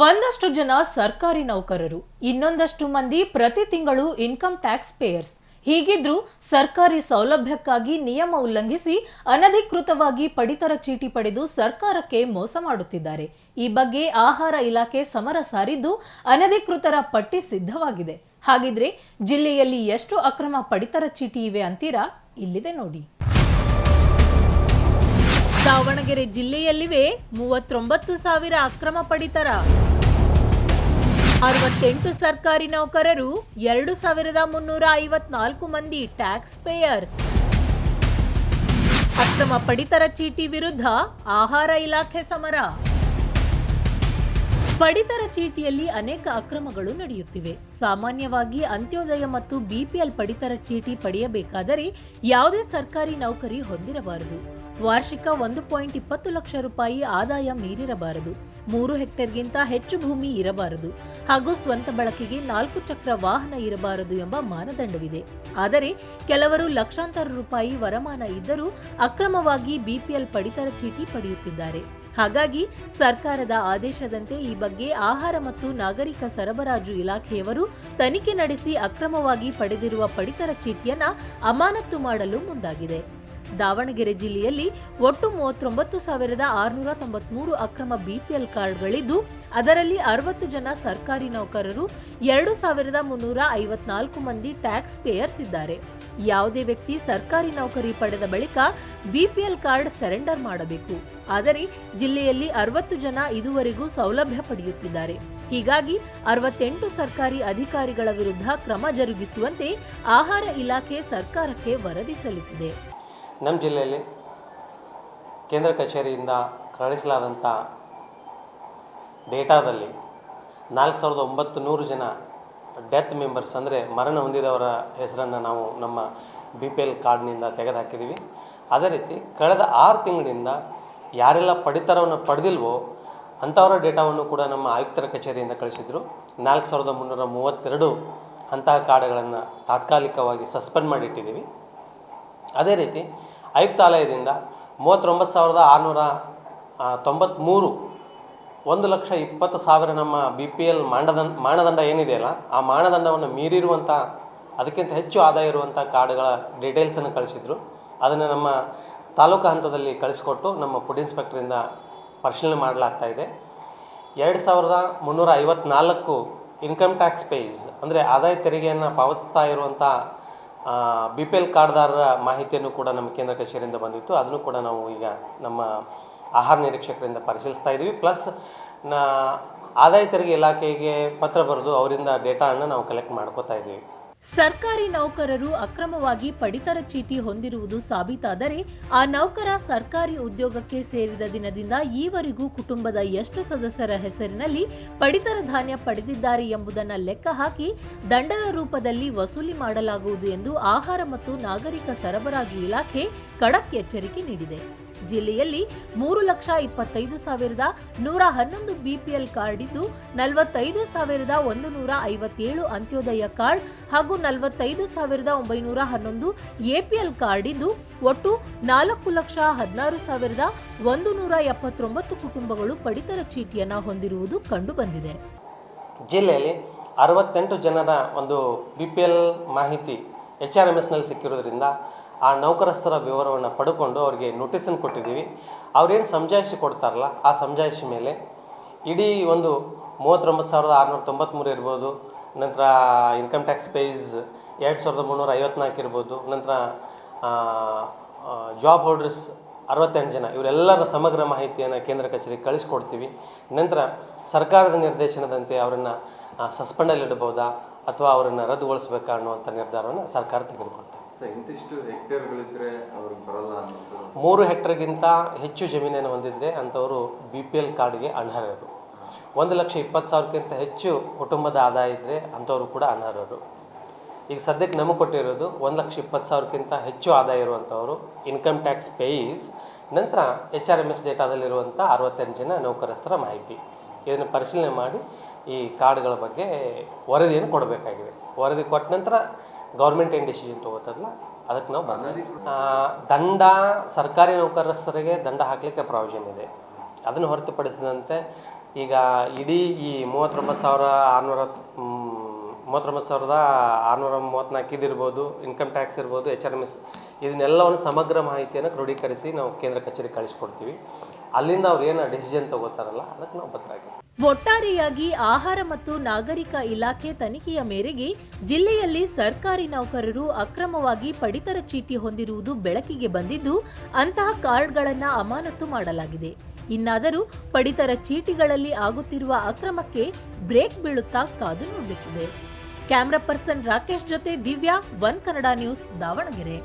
ಒಂದಷ್ಟು ಜನ ಸರ್ಕಾರಿ ನೌಕರರು, ಇನ್ನೊಂದಷ್ಟು ಮಂದಿ ಪ್ರತಿ ತಿಂಗಳು ಇನ್ಕಮ್ ಟ್ಯಾಕ್ಸ್ ಪೇಯರ್ಸ್ ಹೀಗಿದ್ರೂ ಸರ್ಕಾರಿ ಸೌಲಭ್ಯಕ್ಕಾಗಿ ನಿಯಮ ಉಲ್ಲಂಘಿಸಿ ಅನಧಿಕೃತವಾಗಿ ಪಡಿತರ ಚೀಟಿ ಪಡೆದು ಸರ್ಕಾರಕ್ಕೆ ಮೋಸ ಮಾಡುತ್ತಿದ್ದಾರೆ. ಈ ಬಗ್ಗೆ ಆಹಾರ ಇಲಾಖೆ ಸಮರ ಸಾರಿದ್ದು ಅನಧಿಕೃತರ ಪಟ್ಟಿ ಸಿದ್ಧವಾಗಿದೆ. ಹಾಗಿದ್ರೆ ಜಿಲ್ಲೆಯಲ್ಲಿ ಎಷ್ಟು ಅಕ್ರಮ ಪಡಿತರ ಚೀಟಿ ಇವೆ ಅಂತೀರಾ? ಇಲ್ಲಿದೆ ನೋಡಿ. ದಾವಣಗೆರೆ ಜಿಲ್ಲೆಯಲ್ಲಿವೆ ಮೂವತ್ತೊಂಬತ್ತು ಸಾವಿರ ಅಕ್ರಮ ಪಡಿತರ. ಅರವತ್ತೆಂಟು ಸರ್ಕಾರಿ ನೌಕರರು, ಎರಡು ಸಾವಿರದ ಮುನ್ನೂರ ಐವತ್ನಾಲ್ಕು ಮಂದಿ ಟ್ಯಾಕ್ಸ್ ಪೇಯರ್ಸ್. ಅಕ್ರಮ ಪಡಿತರ ಚೀಟಿ ವಿರುದ್ಧ ಆಹಾರ ಇಲಾಖೆ ಸಮರ. ಪಡಿತರ ಚೀಟಿಯಲ್ಲಿ ಅನೇಕ ಅಕ್ರಮಗಳು ನಡೆಯುತ್ತಿವೆ. ಸಾಮಾನ್ಯವಾಗಿ ಅಂತ್ಯೋದಯ ಮತ್ತು ಬಿಪಿಎಲ್ ಪಡಿತರ ಚೀಟಿ ಪಡೆಯಬೇಕಾದರೆ ಯಾವುದೇ ಸರ್ಕಾರಿ ನೌಕರಿ ಹೊಂದಿರಬಾರದು. ವಾರ್ಷಿಕ ಒಂದು ಪಾಯಿಂಟ್ ಇಪ್ಪತ್ತು ಲಕ್ಷ ರೂಪಾಯಿ ಆದಾಯ ಮೀರಿರಬಾರದು. ಮೂರು ಹೆಕ್ಟೇರ್ಗಿಂತ ಹೆಚ್ಚು ಭೂಮಿ ಇರಬಾರದು. ಹಾಗೂ ಸ್ವಂತ ಬಳಕೆಗೆ ನಾಲ್ಕು ಚಕ್ರ ವಾಹನ ಇರಬಾರದು ಎಂಬ ಮಾನದಂಡವಿದೆ. ಆದರೆ ಕೆಲವರು ಲಕ್ಷಾಂತರ ರೂಪಾಯಿ ವರಮಾನ ಇದ್ದರೂ ಅಕ್ರಮವಾಗಿ ಬಿಪಿಎಲ್ ಪಡಿತರ ಚೀಟಿ ಪಡೆಯುತ್ತಿದ್ದಾರೆ. ಹಾಗಾಗಿ ಸರ್ಕಾರದ ಆದೇಶದಂತೆ ಈ ಬಗ್ಗೆ ಆಹಾರ ಮತ್ತು ನಾಗರಿಕ ಸರಬರಾಜು ಇಲಾಖೆಯವರು ತನಿಖೆ ನಡೆಸಿ ಅಕ್ರಮವಾಗಿ ಪಡೆದಿರುವ ಪಡಿತರ ಚೀಟಿಯನ್ನ ಅಮಾನತ್ತು ಮಾಡಲು ಮುಂದಾಗಿದೆ. ದಾವಣಗೆರೆ ಜಿಲ್ಲೆಯಲ್ಲಿ ಒಟ್ಟು ಮೂವತ್ತೊಂಬತ್ತು ಸಾವಿರದ ಆರುನೂರ ತೊಂಬತ್ಮೂರು ಅಕ್ರಮ ಬಿಪಿಎಲ್ ಕಾರ್ಡ್ಗಳಿದ್ದು, ಅದರಲ್ಲಿ ಅರವತ್ತು ಜನ ಸರ್ಕಾರಿ ನೌಕರರು, ಎರಡು ಸಾವಿರದ ಮುನ್ನೂರ ಐವತ್ನಾಲ್ಕು ಮಂದಿ ಟ್ಯಾಕ್ಸ್ ಪೇಯರ್ಸ್ ಇದ್ದಾರೆ. ಯಾವುದೇ ವ್ಯಕ್ತಿ ಸರ್ಕಾರಿ ನೌಕರಿ ಪಡೆದ ಬಳಿಕ ಬಿಪಿಎಲ್ ಕಾರ್ಡ್ ಸರೆಂಡರ್ ಮಾಡಬೇಕು. ಆದರೆ, ಜಿಲ್ಲೆಯಲ್ಲಿ ಅರವತ್ತು ಜನ ಇದುವರೆಗೂ ಸೌಲಭ್ಯ ಪಡೆಯುತ್ತಿದ್ದಾರೆ. ಹೀಗಾಗಿ, ಅರವತ್ತೆಂಟು ಸರ್ಕಾರಿ ಅಧಿಕಾರಿಗಳ ವಿರುದ್ಧ ಕ್ರಮ ಜರುಗಿಸುವಂತೆ ಆಹಾರ ಇಲಾಖೆ ಸರ್ಕಾರಕ್ಕೆ ವರದಿ ಸಲ್ಲಿಸಿದೆ. ನಮ್ಮ ಜಿಲ್ಲೆಯಲ್ಲಿ ಕೇಂದ್ರ ಕಚೇರಿಯಿಂದ ಕಳಿಸಲಾದಂಥ ಡೇಟಾದಲ್ಲಿ ನಾಲ್ಕು ಸಾವಿರದ ಒಂಬತ್ತು ನೂರು ಜನ ಡೆತ್ ಮೆಂಬರ್ಸ್ ಅಂದರೆ ಮರಣ ಹೊಂದಿದವರ ಹೆಸರನ್ನು ನಾವು ನಮ್ಮ ಬಿ ಪಿ ಎಲ್ ಕಾರ್ಡ್ನಿಂದ ತೆಗೆದುಹಾಕಿದ್ದೀವಿ ಅದೇ ರೀತಿ ಕಳೆದ ಆರು ತಿಂಗಳಿಂದ ಯಾರೆಲ್ಲ ಪಡಿತರವನ್ನು ಪಡೆದಿಲ್ವೋ ಅಂಥವರ ಡೇಟಾವನ್ನು ಕೂಡ ನಮ್ಮ ಆಯುಕ್ತರ ಕಚೇರಿಯಿಂದ ಕಳಿಸಿದರು. ನಾಲ್ಕು ಸಾವಿರದ ಮುನ್ನೂರ ಮೂವತ್ತೆರಡು ಅಂತಹ ಕಾರ್ಡ್ಗಳನ್ನು ತಾತ್ಕಾಲಿಕವಾಗಿ ಸಸ್ಪೆಂಡ್ ಮಾಡಿಟ್ಟಿದ್ದೀವಿ. ಅದೇ ರೀತಿ ಆಯುಕ್ತಾಲಯದಿಂದ ಮೂವತ್ತೊಂಬತ್ತು ಸಾವಿರದ ಆರುನೂರ ತೊಂಬತ್ತ್ಮೂರು ಒಂದು ಲಕ್ಷ ಇಪ್ಪತ್ತು ಸಾವಿರ ನಮ್ಮ ಬಿ ಪಿ ಎಲ್ ಮಾನದಂಡ ಮಾನದಂಡ ಏನಿದೆಯಲ್ಲ ಆ ಮಾನದಂಡವನ್ನು ಮೀರಿರುವಂಥ, ಅದಕ್ಕಿಂತ ಹೆಚ್ಚು ಆದಾಯ ಇರುವಂಥ ಕಾರ್ಡ್ಗಳ ಡೀಟೇಲ್ಸನ್ನು ಕಳಿಸಿದರು. ಅದನ್ನು ನಮ್ಮ ತಾಲೂಕು ಹಂತದಲ್ಲಿ ಕಳಿಸ್ಕೊಟ್ಟು ನಮ್ಮ ಫುಡ್ ಇನ್ಸ್ಪೆಕ್ಟ್ರಿಂದ ಪರಿಶೀಲನೆ ಮಾಡಲಾಗ್ತಾ ಇದೆ. ಎರಡು ಸಾವಿರದ ಮುನ್ನೂರ ಐವತ್ನಾಲ್ಕು ಇನ್ಕಮ್ ಟ್ಯಾಕ್ಸ್ ಪೇಸ್ ಅಂದರೆ ಆದಾಯ ತೆರಿಗೆಯನ್ನು ಪಾವತಿಸ್ತಾ ಇರುವಂಥ ಬಿ ಪಿ ಎಲ್ ಕಾರ್ಡ್ದಾರರ ಮಾಹಿತಿಯನ್ನು ಕೂಡ ನಮ್ಮ ಕೇಂದ್ರ ಕಚೇರಿಯಿಂದ ಬಂದಿತ್ತು. ಅದನ್ನು ಕೂಡ ನಾವು ಈಗ ನಮ್ಮ ಆಹಾರ ನಿರೀಕ್ಷಕರಿಂದ ಪರಿಶೀಲಿಸ್ತಾ ಇದ್ದೀವಿ. ಪ್ಲಸ್, ನಾ ಆದಾಯ ತೆರಿಗೆ ಇಲಾಖೆಗೆ ಪತ್ರ ಬರೆದು ಅವರಿಂದ ಡೇಟಾವನ್ನು ನಾವು ಕಲೆಕ್ಟ್ ಮಾಡ್ಕೋತಾ ಇದ್ದೀವಿ. ಸರ್ಕಾರಿ ನೌಕರರು ಅಕ್ರಮವಾಗಿ ಪಡಿತರ ಚೀಟಿ ಹೊಂದಿರುವುದು ಸಾಬೀತಾದರೆ ಆ ನೌಕರ ಸರ್ಕಾರಿ ಉದ್ಯೋಗಕ್ಕೆ ಸೇರಿದ ದಿನದಿಂದ ಈವರೆಗೂ ಕುಟುಂಬದ ಎಷ್ಟು ಸದಸ್ಯರ ಹೆಸರಿನಲ್ಲಿ ಪಡಿತರ ಧಾನ್ಯ ಪಡೆದಿದ್ದಾರೆ ಎಂಬುದನ್ನು ಲೆಕ್ಕ ಹಾಕಿ ದಂಡದ ರೂಪದಲ್ಲಿ ವಸೂಲಿ ಮಾಡಲಾಗುವುದು ಎಂದು ಆಹಾರ ಮತ್ತು ನಾಗರಿಕ ಸರಬರಾಜು ಇಲಾಖೆ ಖಡಕ್ ಎಚ್ಚರಿಕೆ ನೀಡಿದೆ. ಜಿಲ್ಲೆಯಲ್ಲಿ ಮೂರು ಲಕ್ಷ ಇಪ್ಪತ್ತೈದು ಸಾವಿರದ ನೂರ ಹನ್ನೊಂದು ಬಿಪಿಎಲ್ ಕಾರ್ಡ್ ಇದ್ದು, ನಲವತ್ತೈದು ಸಾವಿರದ ಒಂದು ನೂರ ಐವತ್ತೇಳು ಅಂತ್ಯೋದಯ ಕಾರ್ಡ್ ಹಾಗೂ ನಲವತ್ತೈದು ಸಾವಿರದ ಒಂಬೈನೂರ ಹನ್ನೊಂದು ಎಪಿಎಲ್ ಕಾರ್ಡ್ ಇದ್ದು, ಒಟ್ಟು ನಾಲ್ಕು ಲಕ್ಷ ಹದಿನಾರು ಸಾವಿರದ ಒಂದು ನೂರ ಎಪ್ಪತ್ತೊಂಬತ್ತು ಕುಟುಂಬಗಳು ಪಡಿತರ ಚೀಟಿಯನ್ನು ಹೊಂದಿರುವುದು ಕಂಡುಬಂದಿದೆ. ಜಿಲ್ಲೆಯಲ್ಲಿ ಅರವತ್ತೆಂಟು ಜನರ ಒಂದು ಬಿಪಿಎಲ್ ಮಾಹಿತಿ ಎಚ್ ಆರ್ ಎಂ ಎಸ್ನಲ್ಲಿ ಸಿಕ್ಕಿರೋದ್ರಿಂದ ಆ ನೌಕರಸ್ಥರ ವಿವರವನ್ನು ಪಡ್ಕೊಂಡು ಅವರಿಗೆ ನೋಟಿಸನ್ನು ಕೊಟ್ಟಿದ್ದೀವಿ. ಅವ್ರೇನು ಸಮಜಾಯಿಷಿ ಕೊಡ್ತಾರಲ್ಲ, ಆ ಸಮಜಾಯಿಷಿ ಮೇಲೆ ಇಡೀ ಒಂದು ಮೂವತ್ತೊಂಬತ್ತು ಸಾವಿರದ ಆರುನೂರ ತೊಂಬತ್ತ್ಮೂರು ಇರ್ಬೋದು, ನಂತರ ಇನ್ಕಮ್ ಟ್ಯಾಕ್ಸ್ ಪೇಸ್ ಎರಡು ಸಾವಿರದ ಮುನ್ನೂರ ಐವತ್ನಾಲ್ಕು ಇರ್ಬೋದು, ನಂತರ ಜಾಬ್ ಹೋಲ್ಡರ್ಸ್ ಅರವತ್ತೆಂಟು ಜನ, ಇವರೆಲ್ಲರ ಸಮಗ್ರ ಮಾಹಿತಿಯನ್ನು ಕೇಂದ್ರ ಕಚೇರಿಗೆ ಕಳಿಸ್ಕೊಡ್ತೀವಿ. ನಂತರ ಸರ್ಕಾರದ ನಿರ್ದೇಶನದಂತೆ ಅವರನ್ನು ಸಸ್ಪೆಂಡಲ್ಲಿ ಇಡಬಹುದಾ? ಅಥವಾ ಅವರನ್ನು ರದ್ದುಗೊಳಿಸಬೇಕಾ ಅನ್ನುವಂಥ ನಿರ್ಧಾರವನ್ನು ಸರ್ಕಾರ ತೆಗೆದುಕೊಳ್ತದೆ. ಇಂತಿಷ್ಟು ಹೆಕ್ಟೇರ್ಗಳಿದ್ರೆ ಅವ್ರಿಗೆ ಬರಲ್ಲ ಮೂರು ಹೆಕ್ಟರ್ಗಿಂತ ಹೆಚ್ಚು ಜಮೀನನ್ನು ಹೊಂದಿದ್ರೆ ಅಂಥವರು ಬಿ ಪಿ ಎಲ್ ಕಾರ್ಡ್ಗೆ ಅನರ್ಹರು. ಒಂದು ಲಕ್ಷ ಇಪ್ಪತ್ತು ಸಾವಿರಕ್ಕಿಂತ ಹೆಚ್ಚು ಕುಟುಂಬದ ಆದಾಯ ಇದ್ದರೆ ಅಂಥವರು ಕೂಡ ಅನರ್ಹರು. ಈಗ ಸದ್ಯಕ್ಕೆ ನಮಗೆ ಕೊಟ್ಟಿರೋದು ಒಂದು ಲಕ್ಷ ಇಪ್ಪತ್ತು ಸಾವಿರಕ್ಕಿಂತ ಹೆಚ್ಚು ಆದಾಯ ಇರುವಂಥವರು ಇನ್ಕಮ್ ಟ್ಯಾಕ್ಸ್ ಪೇಯಿಸ್ ನಂತರ ಎಚ್ ಆರ್ ಎಂ ಎಸ್ ಡೇಟಾದಲ್ಲಿರುವಂಥ ಅರವತ್ತೆಂಟು ಜನ ನೌಕರಸ್ಥರ ಮಾಹಿತಿ. ಇದನ್ನು ಪರಿಶೀಲನೆ ಮಾಡಿ ಈ ಕಾರ್ಡ್ಗಳ ಬಗ್ಗೆ ವರದಿಯನ್ನು ಕೊಡಬೇಕಾಗಿದೆ. ವರದಿ ಕೊಟ್ಟ ನಂತರ ಗೌರ್ಮೆಂಟ್ ಏನು ಡಿಸಿಷನ್ ತೊಗೋತದಲ್ಲ ಅದಕ್ಕೆ ನಾವು ಬರ್ತೀವಿ ದಂಡ ಸರ್ಕಾರಿ ನೌಕರಸ್ಥರಿಗೆ ದಂಡ ಹಾಕಲಿಕ್ಕೆ ಪ್ರಾವಿಷನ್ ಇದೆ. ಅದನ್ನು ಹೊರತುಪಡಿಸಿದಂತೆ ಈಗ ಇಡೀ ಈ ಮೂವತ್ತೊಂಬತ್ತು ಸಾವಿರ ಆರುನೂರ ಮೂವತ್ತೊಂಬತ್ತು ಸಾವಿರದ ಆರುನೂರ ಮೂವತ್ತ್ನಾಲ್ಕು ಇದಿರ್ಬೋದು ಇನ್ಕಮ್ ಟ್ಯಾಕ್ಸ್ ಇರ್ಬೋದು ಎಚ್ ಆರ್ ಎಂ ಎಸ್ ಇದನ್ನೆಲ್ಲವನ್ನು ಸಮಗ್ರ ಮಾಹಿತಿಯನ್ನು ಕ್ರೋಢೀಕರಿಸಿ ನಾವು ಕೇಂದ್ರ ಕಚೇರಿಗೆ ಕಳಿಸ್ಕೊಡ್ತೀವಿ. ಅಲ್ಲಿಂದ ಅವ್ರು ಏನು ಡಿಸಿಷನ್ ತಗೋತಾರಲ್ಲ, ಅದಕ್ಕೆ ನಾವು ಬದಲಾಗಿ ಒಟ್ಟಾರೆಯಾಗಿ ಆಹಾರ ಮತ್ತು ನಾಗರಿಕ ಇಲಾಖೆ ತನಿಖೆಯ ಮೇರೆಗೆ ಜಿಲ್ಲೆಯಲ್ಲಿ ಸರ್ಕಾರಿ ನೌಕರರು ಅಕ್ರಮವಾಗಿ ಪಡಿತರ ಚೀಟಿ ಹೊಂದಿರುವುದು ಬೆಳಕಿಗೆ ಬಂದಿದ್ದು, ಅಂತಹ ಕಾರ್ಡ್ಗಳನ್ನು ಅಮಾನತು ಮಾಡಲಾಗಿದೆ. ಇನ್ನಾದರೂ ಪಡಿತರ ಚೀಟಿಗಳಲ್ಲಿ ಆಗುತ್ತಿರುವ ಅಕ್ರಮಕ್ಕೆ ಬ್ರೇಕ್ ಬೀಳುತ್ತಾ ಕಾದು ನೋಡಬೇಕಿದೆ. ಕ್ಯಾಮ್ರಾ ಪರ್ಸನ್ ರಾಕೇಶ್ ಜೊತೆ ದಿವ್ಯಾ ಒನ್ ಕನ್ನಡ ನ್ಯೂಸ್ ದಾವಣಗೆರೆ.